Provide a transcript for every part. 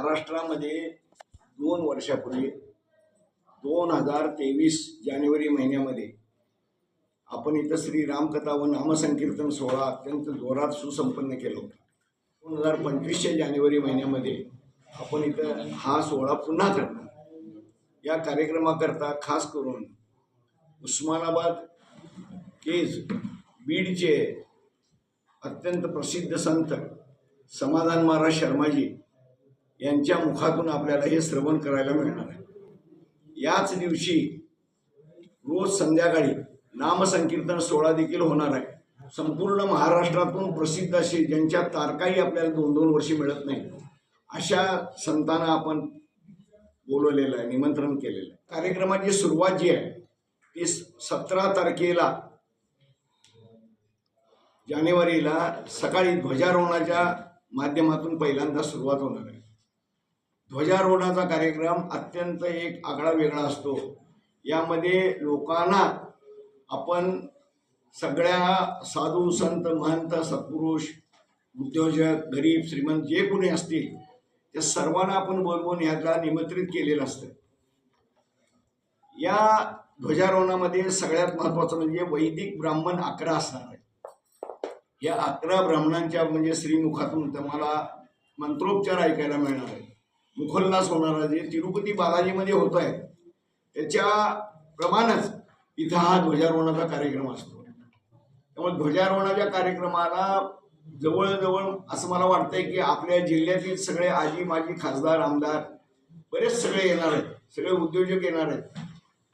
महाराष्ट्रामध्ये दोन वर्षापूर्वी दोन हजार तेवीस जानेवारी महिन्यामध्ये आपण इथं श्री रामकथा व नामसंकीर्तन सोहळा अत्यंत जोरात सुसंपन्न केला होता. दोन हजार पंचवीसच्या जानेवारी महिन्यामध्ये आपण इथं हा सोहळा पुन्हा करणार. या कार्यक्रमाकरता खास करून उस्मानाबाद केज बीडचे अत्यंत प्रसिद्ध संत समाधान महाराज शर्माजी यांच्या मुखातून आपल्याला हे श्रवण करायला मिळणार आहे. याच दिवशी रोज संध्याकाळी नामसंकीर्तन सोहळा देखील होणार आहे. संपूर्ण महाराष्ट्रातून प्रसिद्ध असे ज्यांच्या तारकाही आपल्याला दोन दोन वर्षी मिळत नाही अशा संतांना आपण बोलवलेलं आहे निमंत्रण केलेलं आहे. कार्यक्रमाची सुरुवात जी आहे ती सतरा तारखेला जानेवारीला सकाळी ध्वजारोहणाच्या माध्यमातून पहिल्यांदा सुरुवात होणार आहे. ध्वजारोहणाचा कार्यक्रम अत्यंत एक आगळा वेगळा असतो. यामध्ये लोकांना आपण सगळ्या साधू संत महंत सत्पुरुष उद्योजक गरीब श्रीमंत जे कोणी असतील त्या सर्वांना आपण बोलवून ह्याला निमंत्रित केलेलं असतं. या ध्वजारोहणामध्ये सगळ्यात महत्त्वाचं म्हणजे वैदिक ब्राह्मण अकरा असणार आहे या अकरा ब्राह्मणांच्या म्हणजे श्रीमुखातून तुम्हाला मंत्रोपचार ऐकायला मिळणार आहे मुखोल्लास होणारा जे तिरुपती बालाजीमध्ये होत आहे त्याच्या प्रमाणच इथं हा ध्वजारोहणाचा कार्यक्रम असतो. त्यामुळे ध्वजारोहणाच्या कार्यक्रमाला जवळजवळ असं मला वाटतंय की आपल्या जिल्ह्यातील सगळे आजी माजी खासदार आमदार बरेच सगळे येणार आहेत सगळे उद्योजक येणार आहेत.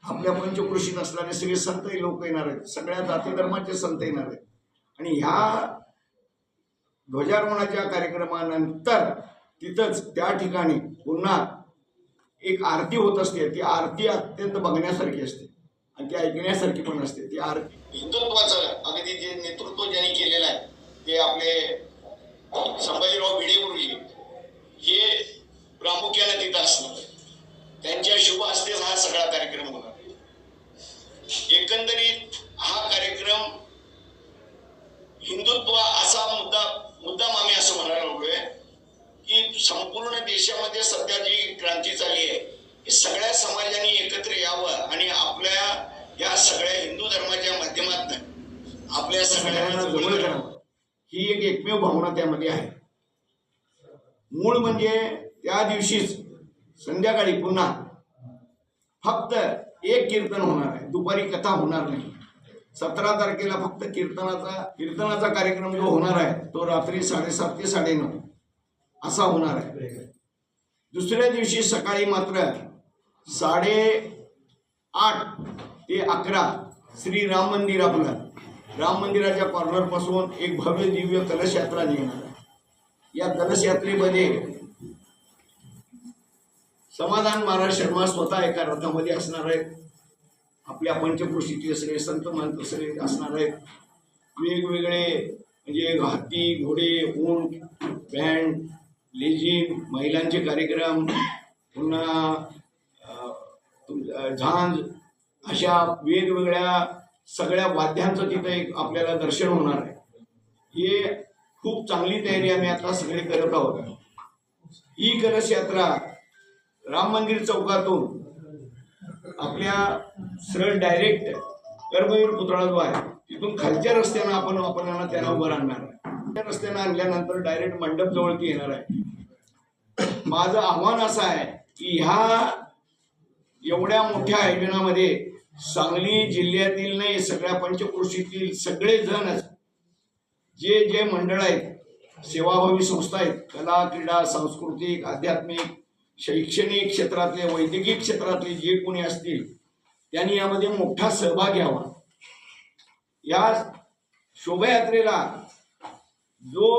आपल्या पंचकृषीत असणारे सगळे संत लोक येणार आहेत सगळ्या जाती धर्माचे संत येणार आहेत. आणि ह्या ध्वजारोहणाच्या कार्यक्रमानंतर तिथंच त्या ठिकाणी पुन्हा एक आरती होत असते. ती आरती अत्यंत बघण्यासारखी असते. आणि ती ऐकण्यासारखी पण असते. ती आरती हिंदुत्वाचं अगदी जे नेतृत्व ज्यांनी केलेलं आहे ते आपले संभाजीराव भिडे गुरुजी हे प्रामुख्याने तिथं असणार. त्यांच्या शुभ हस्ते हा सगळा कार्यक्रम होणार. एकंदरीत हा कार्यक्रम हिंदुत्व असा मुद्दा मुद्दाम आम्ही असं म्हणायला लागलोय की संपूर्ण देशामध्ये सध्या जी क्रांती चालली आहे ही सगळ्या समाजाने एकत्र यावं आणि आपल्या या सगळ्या हिंदू धर्माच्या माध्यमातून आपल्या सगळ्यांना ही एक एकमेव भावना त्यामध्ये आहे. मूळ म्हणजे त्या दिवशीच संध्याकाळी पुन्हा फक्त एक कीर्तन होणार आहे. दुपारी कथा होणार नाही. सतरा तारखेला फक्त कीर्तनाचा कीर्तनाचा कार्यक्रम जो होणार आहे तो रात्री साडेसात ते साडेनऊ. असा होणार आहे. दुसऱ्या दिवशी सकाळी मात्र साडे आठ ते अकरा श्री राम मंदिर आपलं राम मंदिराच्या कॉर्नरपासून एक भव्य दिव्य कलश यात्रा निघणार आहे. या कलश यात्रेमध्ये समाधान महाराज शर्मा स्वतः एका रथामध्ये असणार आहेत. आपल्या पंचकृषीचे सगळे संत महंत सगळे असणार आहेत. वेगवेगळे म्हणजे हत्ती घोडे ऊंट बँड लेझिम महिलांचे कार्यक्रम पुन्हा तुम- झांज अशा वेगवेगळ्या सगळ्या वाद्यांचं तिथं एक आपल्याला दर्शन होणार आहे. हे खूप चांगली तयारी आम्ही आता सगळे करत आहोत. ही कलश यात्रा राम मंदिर चौकातून आपल्या सरळ डायरेक्ट कर्मवीर पुतळा जो आहे तिथून खालच्या रस्त्यानं आपण आपल्याला त्यांना उभं राहणार. आहे त्या रस्त्यानं आणल्यानंतर डायरेक्ट मंडप जवळती येणार आहे. माझं आव्हान असं आहे की ह्या एवढ्या मोठ्या आयोजनामध्ये सांगली जिल्ह्यातील नाही सगळ्या पंचकृषीतील सगळे जणच जे जे मंडळ आहेत सेवाभावी संस्था आहेत कला क्रीडा सांस्कृतिक आध्यात्मिक शैक्षणिक क्षेत्रातले वैद्यकीय क्षेत्रातले जे कोणी असतील त्यांनी यामध्ये मोठा सहभाग घ्यावा. या शोभायात्रेला जो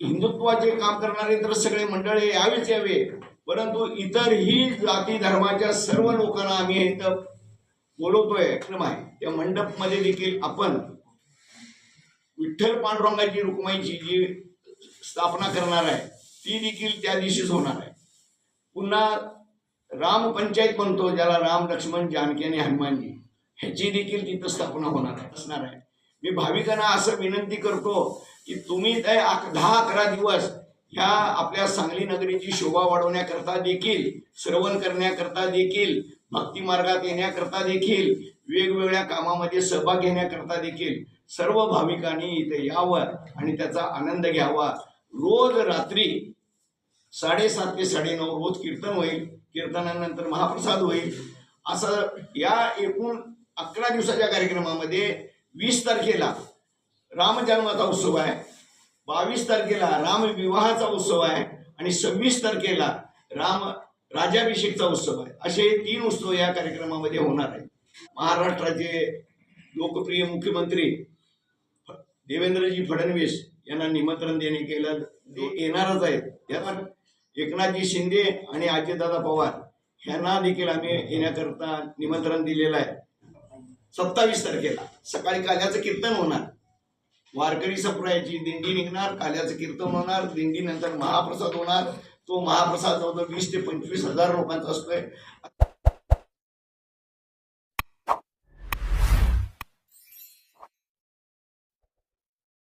हिंदुत्वाचे काम करणारे तर सगळे मंडळे यावेच यावे परंतु इतरही जाती धर्माच्या सर्व लोकांना आम्ही इथं बोलवतोय क्रम आहे त्या मंडपमध्ये देखील आपण विठ्ठल पांडुरंगाची रुक्माईची जी स्थापना करणार आहे ती देखील त्या दिवशीच होणार आहे. पुन्हा रामपंचायत म्हणतो ज्याला राम लक्ष्मण जानकी आणि हनुमानजी. ह्याची देखील तिथं स्थापना होणार आहे असणार आहे. मी भाविकांना असं विनंती करतो की तुम्ही ते अक- दहा अकरा दिवस ह्या आपल्या सांगली नगरीची शोभा वाढवण्याकरता देखील श्रवण करण्याकरता देखील भक्ती मार्गात येण्याकरता देखील वेगवेगळ्या कामामध्ये सहभाग घेण्याकरता देखील सर्व भाविकांनी इथे यावं आणि त्याचा आनंद घ्यावा. रोज रात्री साडेसात ते साडेनऊ रोज कीर्तन होईल कीर्तनानंतर महाप्रसाद होईल. असं या एकूण अकरा दिवसाच्या कार्यक्रमामध्ये वीस तारखेला रामजन्माचा उत्सव आहे बावीस तारखेला राम विवाहाचा उत्सव आहे आणि सव्वीस तारखेला राम राजाभिषेकचा उत्सव आहे. असे तीन उत्सव या कार्यक्रमामध्ये होणार आहेत. महाराष्ट्राचे लोकप्रिय मुख्यमंत्री फ- देवेंद्रजी फडणवीस यांना निमंत्रण देणे केलं ते येणारच आहेत. त्यावर एकनाथजी शिंदे आणि अजितदादा पवार ह्यांना देखील आम्ही येण्याकरता निमंत्रण दिलेलं आहे. सत्तावीस तारखेला. सकाळी काल्याचं कीर्तन होणार. वारकरी संप्रदायाची दिंडी निघणार काल्याचं कीर्तन होणार दिंडीनंतर महाप्रसाद होणार. तो महाप्रसाद जवळजवळ वीस ते पंचवीस हजार लोकांचा असतोय.